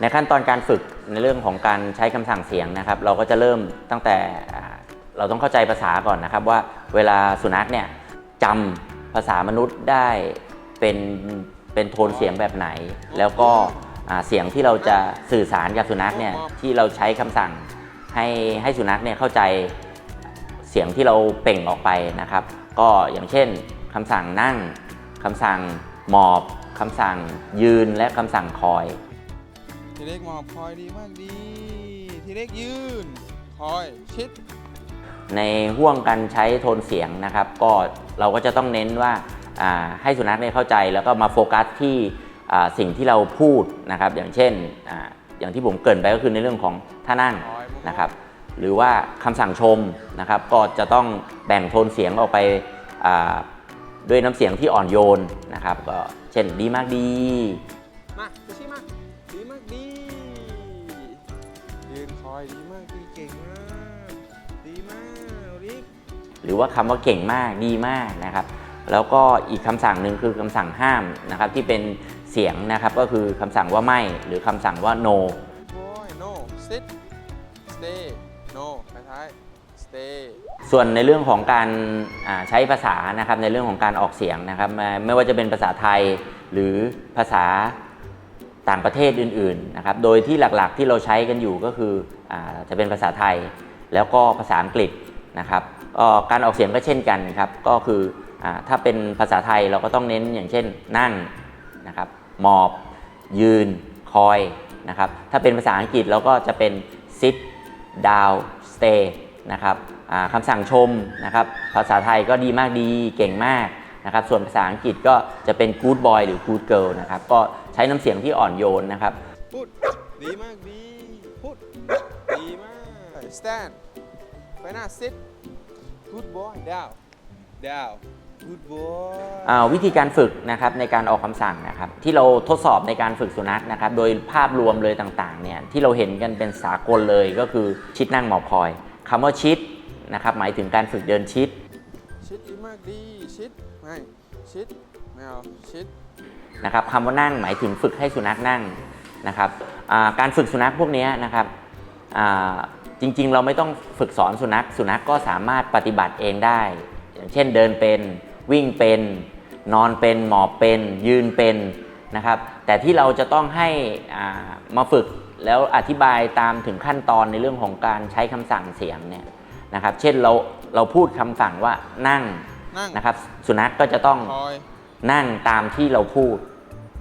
ในขั้นตอนการฝึกในเรื่องของการใช้คำสั่งเสียงนะครับ เราก็จะเริ่มตั้งแต่เราต้องเข้าใจภาษาก่อนนะครับ ว่าเวลาสุนัขเนี่ยจำภาษามนุษย์ได้เป็นเป็นโทนเสียงแบบไหน แล้วก็เสียงที่เราจะสื่อสารกับสุนัขเนี่ยที่เราใช้คำสั่งให้ให้สุนัขเนี่ยเข้าใจเสียงที่เราเป่งออกไปนะครับ ก็อย่างเช่นคำสั่งนั่งคำสั่งหมอบคำสั่งยืนและคำสั่งคอย ทีเล็กมอบคอยดีมากดี ทีเล็กยืนคอยชิด ในห่วงการใช้โทนเสียงนะครับ ก็เราก็จะต้องเน้นว่าให้สุนัขเนี่ยเข้าใจแล้วก็มาโฟกัสที่สิ่งที่เราพูดนะครับ อย่างเช่นออย่างที่ผมเกรินไปก็คือในเรื่องของท่านั่งนะครับ หรือว่าคำสั่งชมนะครับ ก็จะต้องแบ่งโทนเสียงออกไปด้วยน้ำเสียงที่อ่อนโยนนะครับ ก็เช่นดีมากดี อยดีมากดีเก่งมากดีมากริกหรือว่าคำว่าเก่งมากดีมากนะครับ แล้วก็อีกคำสั่งหนึ่งคือคำสั่งห้ามนะครับที่เป็นเสียงนะครับก็คือคำสั่งว่าไม่ หรือคำสั่งว่า no boy no sit stay no ไปท้าย stay ส่วนในเรื่องของการอ่าใช้ภาษานะครับในเรื่องของการออกเสียงนะครับไม่ไม่ว่าจะเป็นภาษาไทยหรือภาษาต่างประเทศอื่นๆนะครับโดยที่หลักๆที่เราใช้กันอยู่ก็คืออา จะเป็นภาษาไทย แล้วก็ภาษาอังกฤษนะครับการออกเสียงก็เช่นกันครับก็คืออถ้าเป็นภาษาไทยเราก็ต้องเน้นอย่างเช่นนั่งนะครับหมอบ ยืนคอยนะครับถ้าเป็นภาษาอังกฤษเราก็จะเป็น sit down stay นะครับคำสั่งชมนะครับภาษาไทยก็ดีมากดีเก่งมากนะครับส่วนภาษาอังกฤษก็จะเป็น good boy หรือ good girl นะครับก็ใช้น้ำเสียงที่อ่อนโยนนะครับพูดดีมากดีพูด ดีมาก stand ไปหน้า sit good boy down down good boy อ่าวิธีการฝึกนะครับในการออกคำสั่งนะครับที่เราทดสอบในการฝึกสุนัขนะครับโดยภาพรวมเลยต่างๆเนี่ยที่เราเห็นกันเป็นสากลเลยก็คือชิดนั่งหมอบคอยคำว่าชิดนะครับหมายถึงการฝึกเดินชิด ชิดดีมากดีชิดไม่ชิดไม่เอาชิด นะครับคำว่านั่งหมายถึงฝึกให้สุนัขนั่งนะครับอ่าการฝึกสุนัขพวกเนี้ยนะครับอ่า จริงๆ เราไม่ต้องฝึกสอนสุนัข สุนัขก็สามารถปฏิบัติเองได้ อย่างเช่นเดินเป็นวิ่งเป็น นอนเป็นหมอบเป็นยืนเป็นนะครับ แต่ที่เราจะต้องให้อ่ามาฝึกแล้วอธิบายตามถึงขั้นตอนในเรื่องของการใช้คำสั่งเสียงเนี่ยนะครับ เช่นเราเราพูดคำสั่งว่านั่งนั่งนะครับ สุนัขก็จะต้องคอยนั่งตามที่เราพูด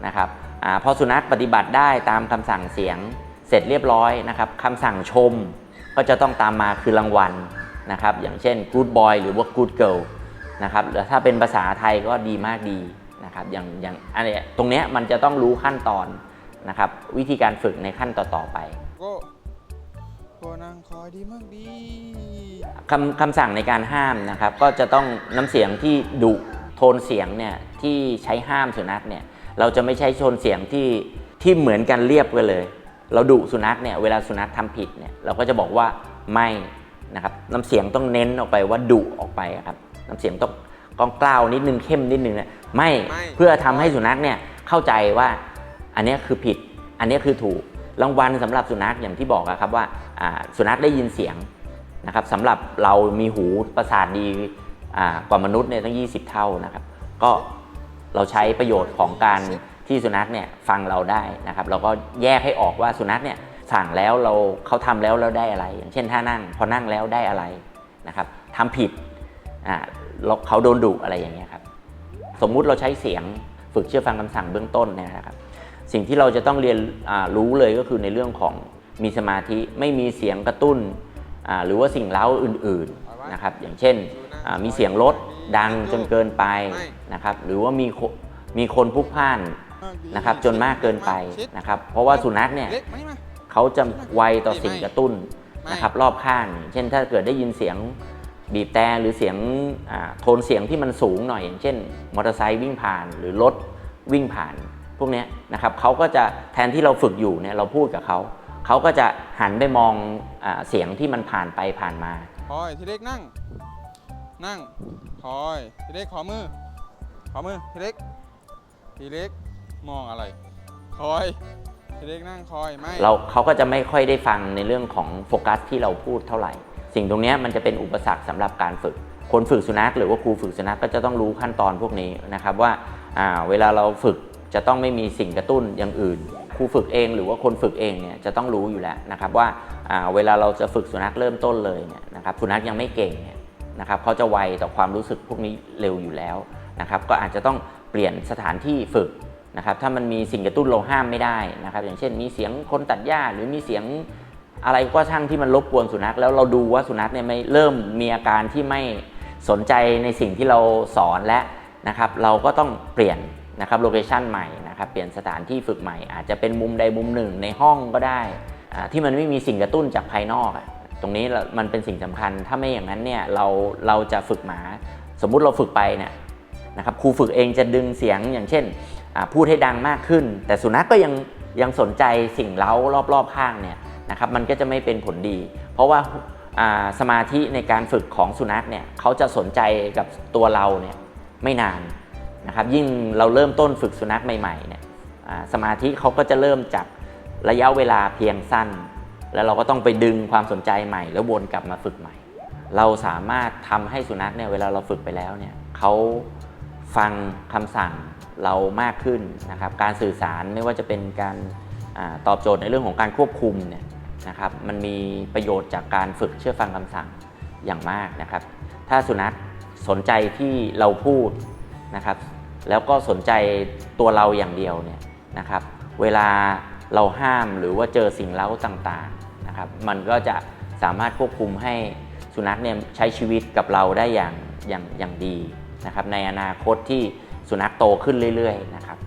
นะครับอาพอสุนัขปฏิบัติได้ตามคำสั่งเสียง เสร็จเรียบร้อยนะครับคำสั่งชมก็จะต้องตามมาคือรางวัลนะครับ อย่างเช่น good boy หรือว่า good girl นะครับหรือถ้าเป็นภาษาไทยก็ดีมากดีนะครับอย่างอย่างอันเนี้ยตรงเนี้ยมันจะต้องรู้ขั้นตอนนะครับ วิธีการฝึกในขั้นต่อๆไปโก้โก้นั่งคอยดีมากดีคำคำสั่งในการห้ามนะครับ ก็จะต้องน้ำเสียงที่ดุโทนเสียงเนี่ยที่ใช้ห้ามสุนัขเนี่ยเราจะไม่ใช้โทนเสียงที่ที่เหมือนกันเรียบกันเลย เราดุสุนัขเนี่ยเวลาสุนัขทำผิดเนี่ยเราก็จะบอกว่าไม่นะครับน้ำเสียงต้องเน้นออกไปว่าดุออกไปอะครับน้ำเสียงต้องกองกล้าวนิดนึงเข้มนิดนึงเนี่ยไม่ไม่เพื่อทำให้สุนัขเนี่ยเข้าใจว่าอันเนี้ยคือผิด อันเนี้ยคือถูกรางวัลสำหรับสุนัขอย่างที่บอกอะครับว่าอ่าสุนัขได้ยินเสียงนะครับสำหรับเรามีหูประสาทดีอ่ากว่ามนุษย์เนี่ยตั้ง 20 เท่านะครับ ก็เราใช้ประโยชน์ของการ ที่สุนัขเนี่ยฟังเราได้นะครับ เราก็แยกให้ออกว่าสุนัขเนี่ยสั่งแล้วเราเขาทำแล้วเราได้อะไร อย่างเช่นท่านั่ง พอนั่งแล้วได้อะไรนะครับทำผิดอ่าเขาโดนดุอะไรอย่างเงี้ยครับสมมุติเราใช้เสียงฝึกเชื่อฟังคำสั่งเบื้องต้นเนี่ยนะครับ สิ่งที่เราจะต้องเรียนอ่ารู้เลยก็คือในเรื่องของมีสมาธิไม่มีเสียงกระตุ้นอ่าหรือว่าสิ่งเล้าอื่นๆนะครับ อย่างเช่นอ่ามีเสียงรถดังจนเกินไปนะครับ หรือว่ามีมีคนพุกพ่าน นะครับจนมากเกินไปนะครับเพราะว่าสุนัขเนี่ยเขาจะไวต่อสิ่งกระตุ้นนะครับรอบข้าง เช่นถ้าเกิดได้ยินเสียงบีบแต่หรือเสียงโทนเสียงที่มันสูงหน่อยอย่างเช่นมอเตอร์ไซค์วิ่งผ่านหรือรถวิ่งผ่านพวกเนี้ยนะครับเขาก็จะแทนที่เราฝึกอยู่เนี่ยเราพูดกับเขาเขาก็จะหันไปมองอเสียงที่มันผ่านไปผ่านมาคอยทีเล็กนั่ง นั่งคอยทีเล็กขอมือขอมือทีเล็กทีเล็ก มองอะไร คอยเด็กนั่งคอยไม่เราเขาก็จะไม่ค่อยได้ฟังในเรื่องของโฟกัสที่เราพูดเท่าไหร่ สิ่งตรงนี้มันจะเป็นอุปสรรคสำหรับการฝึก คนฝึกสุนัขหรือว่าครูฝึกสุนัขก็จะต้องรู้ขั้นตอนพวกนี้นะครับว่าเวลาเราฝึกจะต้องไม่มีสิ่งกระตุ้นอย่างอื่นครูฝึกเองหรือว่าคนฝึกเองเนี่ยจะต้องรู้อยู่แล้วนะครับว่าเวลาเราจะฝึกสุนัขเริ่มต้นเลยเนี่ยนะครับสุนัขยังไม่เก่งเนี่ยนะครับเขาจะไวต่อความรู้สึกพวกนี้เร็วอยู่แล้วนะครับก็อาจจะต้องเปลี่ยนสถานที่ฝึก นะครับถ้ามันมีสิ่งกระตุ้นเราห้ามไม่ได้นะครับ อย่างเช่นมีเสียงคนตัดหญ้าหรือมีเสียงอะไรก็ช่างที่มันรบกวนสุนัข แล้วเราดูว่าสุนัขเนี่ยไม่เริ่มมีอาการที่ไม่สนใจในสิ่งที่เราสอนและนะครับเราก็ต้องเปลี่ยนนะครับโลเคชันใหม่นะครับเปลี่ยนสถานที่ฝึกใหม่ อาจจะเป็นมุมใดมุมหนึ่งในห้องก็ได้ ที่มันไม่มีสิ่งกระตุ้นจากภายนอกตรงนี้มันเป็นสิ่งสำคัญ ถ้าไม่อย่างนั้นเนี่ยเราเราจะฝึกหมา สมมุติเราฝึกไปเนี่ยนะครับครูฝึกเองจะดึงเสียงอย่างเช่น พูดให้ดังมากขึ้น แต่สุนัขกก็ยังยังสนใจสิ่งเล้ารอบๆข้างเนี่ยนะครับมันก็จะไม่เป็นผลดี เพราะว่าสมาธิในการฝึกของสุนัขเนี่ยเขาจะสนใจกับตัวเราเนี่ยไม่นานนะครับยิ่งเราเริ่มต้นฝึกสุนัขใหม่ๆเนี่ยสมาธิเขาก็จะเริ่มจากระยะเวลาเพียงสั้น แล้วเราก็ต้องไปดึงความสนใจใหม่ แล้ววนกลับมาฝึกใหม่ เราสามารถทำให้สุนัขเนี่ยเวลาเราฝึกไปแล้วเนี่ยเขา ฟังคำสั่งเรามากขึ้นนะครับการสื่อสารไม่ว่าจะเป็นการอตอบโจทย์ในเรื่องของการควบคุมเนี่ยนะครับมันมีประโยชน์จากการฝึกเชื่อฟังคำสั่งอย่างมากนะครับ ถ้าสุนัขสนใจที่เราพูดนะครับ แล้วก็สนใจตัวเราอย่างเดียวเนี่ยนะครับ เวลาเราห้ามหรือว่าเจอสิ่งเล้าต่างๆนะครับ มันก็จะสามารถควบคุมให้สุนัขเนี่ยใช้ชีวิตกับเราได้อย่างอย่างอย่างดี นะครับในอนาคตที่สุนัขโตขึ้นเรื่อยๆนะครับ